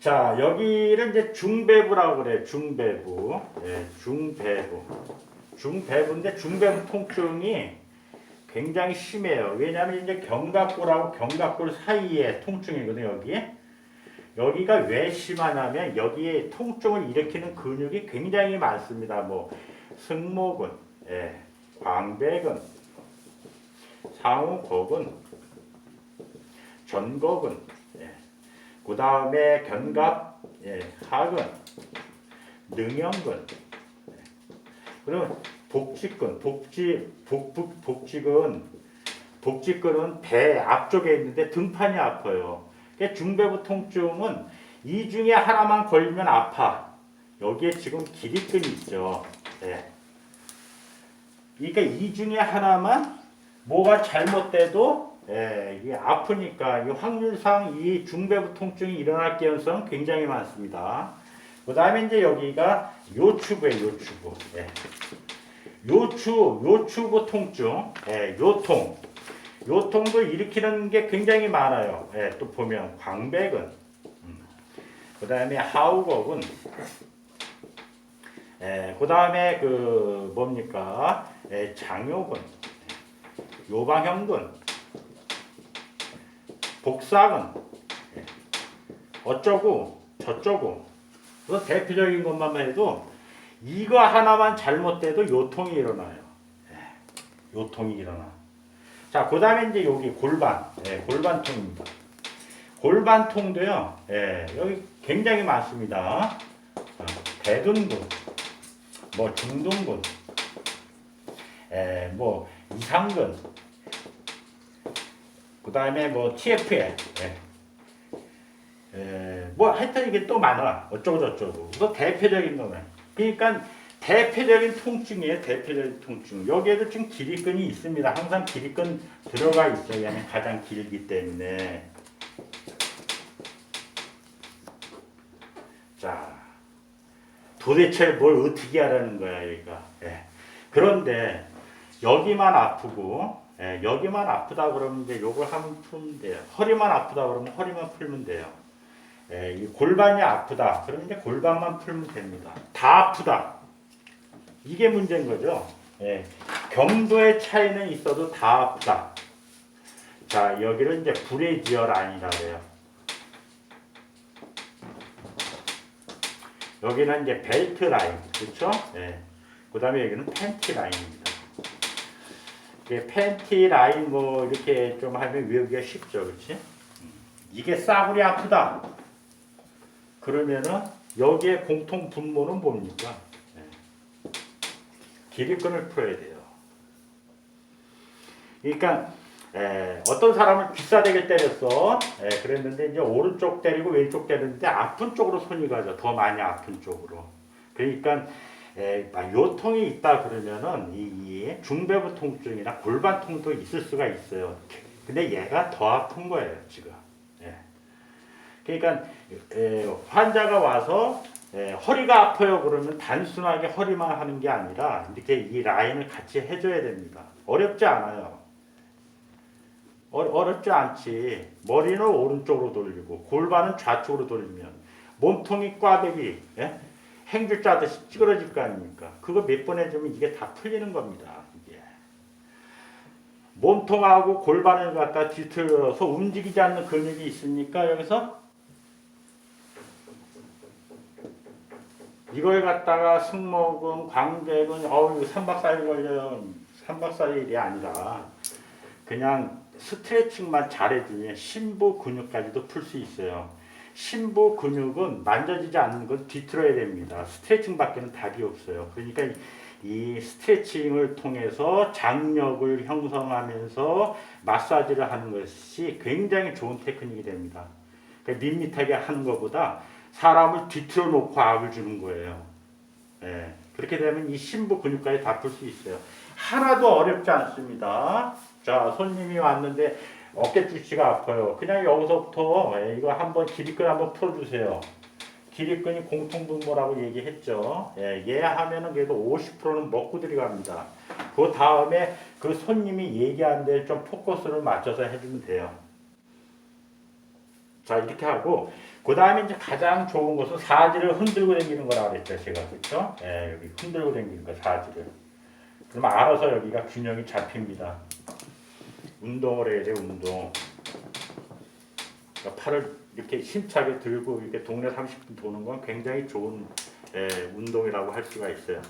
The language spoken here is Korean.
자, 여기를 이제 중배부라고 그래. 중배부. 예, 중배부. 중배부인데 중배부 통증이 굉장히 심해요. 왜냐하면 이제 견갑골하고 견갑골 사이에 통증이거든요. 여기. 여기가 왜 심하냐면 여기에 통증을 일으키는 근육이 굉장히 많습니다. 뭐 승모근, 예, 광배근, 전곡은, 예, 그 다음에 견갑, 예, 하근, 능형근, 예. 그리고 복직근, 복지, 복, 복, 복직은, 복직근은 배 앞쪽에 있는데 등판이 아파요. 그러니까 중배부 통증은 이 중에 하나만 걸리면 아파. 여기에 지금 기립근이 있죠. 예. 그러니까 이 중에 하나만 뭐가 잘못돼도 예, 이게 아프니까 이 확률상 이 중배부 통증이 일어날 가능성은 굉장히 많습니다. 그 다음에 이제 여기가 요추부예요, 요추부. 예. 요추, 요추부 통증, 예, 요통. 요통도 일으키는 게 굉장히 많아요. 예, 또 보면 광배근, 그 다음에 하우곡은, 예, 그 다음에 그 뭡니까? 예, 장요근, 요방형근, 복사근, 예, 어쩌고 저쩌고. 그 대표적인 것만 해도 이거 하나만 잘못돼도 요통이 일어나요. 예, 요통이 일어나. 자, 그 다음에 이제 여기 골반, 예, 골반통입니다. 골반통도요, 예, 여기 굉장히 많습니다. 어, 대둔근, 뭐 중둔근, 예, 뭐 이상근, 그 다음에 뭐 TFL, 예, 예, 뭐 하여튼 이게 또 많아. 어쩌고 저쩌고. 이거 대표적인 거네. 그러니까 대표적인 통증이에요. 대표적인 통증. 여기에도 지금 기립근이 있습니다. 항상 기립근 들어가 있어요. 얘는 가장 길기 때문에. 자, 도대체 뭘 어떻게 하라는 거야, 여기가. 예. 그런데 여기만 아프고, 예, 여기만 아프다 그러면 이제 요걸 하면 풀면 돼요. 허리만 아프다 그러면 허리만 풀면 돼요. 예, 이 골반이 아프다. 그러면 이제 골반만 풀면 됩니다. 다 아프다. 이게 문제인 거죠. 예, 경도의 차이는 있어도 다 아프다. 자, 여기를 이제 불의 지열 아니라 그래요. 여기는 이제 벨트 라인, 그렇죠? 예. 그 다음에 여기는 팬티 라인입니다. 이게 팬티 라인 뭐 이렇게 좀 하면 외우기가 쉽죠, 그렇지? 음. 이게 싸구려 아프다. 그러면은 여기에 공통 분모는 뭡니까? 예. 기립근을 풀어야 돼요. 그러니까 에, 어떤 사람은 비싸대게 때렸어. 에, 그랬는데 이제 오른쪽 때리고 왼쪽 때렸는데 아픈 쪽으로 손이 가죠. 더 많이 아픈 쪽으로. 그러니까 에, 막 요통이 있다 그러면은 이, 이 중배부 통증이나 골반 통도 있을 수가 있어요. 근데 얘가 더 아픈 거예요 지금. 예. 그러니까 에, 환자가 와서 에, 허리가 아파요 그러면 단순하게 허리만 하는 게 아니라 이렇게 이 라인을 같이 해줘야 됩니다. 어렵지 않아요. 어, 어렵지 않지. 머리는 오른쪽으로 돌리고 골반은 좌측으로 돌리면 몸통이 꽈배기 예? 행주 짜듯이 찌그러질 거 아닙니까? 그거 몇 번 해주면 이게 다 풀리는 겁니다. 이게. 몸통하고 골반을 갖다 뒤틀어서 움직이지 않는 근육이 있으니까 여기서 이걸 갖다가 승모근, 광배근, 어우 3박 4일 걸려요. 3박 4일이 아니라 그냥 스트레칭만 잘해주면 심부 근육까지도 풀 수 있어요. 심부 근육은 만져지지 않는 건 뒤틀어야 됩니다. 스트레칭 밖에는 답이 없어요. 그러니까 이 스트레칭을 통해서 장력을 형성하면서 마사지를 하는 것이 굉장히 좋은 테크닉이 됩니다. 그러니까 밋밋하게 하는 것보다 사람을 뒤틀어 놓고 압을 주는 거예요. 예. 그렇게 되면 이 심부 근육까지 다 풀 수 있어요. 하나도 어렵지 않습니다. 자, 손님이 왔는데 어깨 주치가 아파요. 그냥 여기서부터 예, 이거 한번 기립근 한번 풀어주세요. 기립근이 공통분모라고 얘기했죠. 예, 얘 하면은 그래도 50%는 먹고 들어갑니다. 그 다음에 그 손님이 얘기한 데 좀 포커스를 맞춰서 해주면 돼요. 자, 이렇게 하고, 그그 다음에 이제 가장 좋은 것은 사지를 흔들고 다니는 거라고 그랬죠, 제가. 그렇죠? 예, 여기 흔들고 다니는 거, 사지를. 그러면 알아서 여기가 균형이 잡힙니다. 운동을 해야 돼, 운동. 그러니까 팔을 이렇게 힘차게 들고 이렇게 동네 30분 도는 건 굉장히 좋은 예, 운동이라고 할 수가 있어요.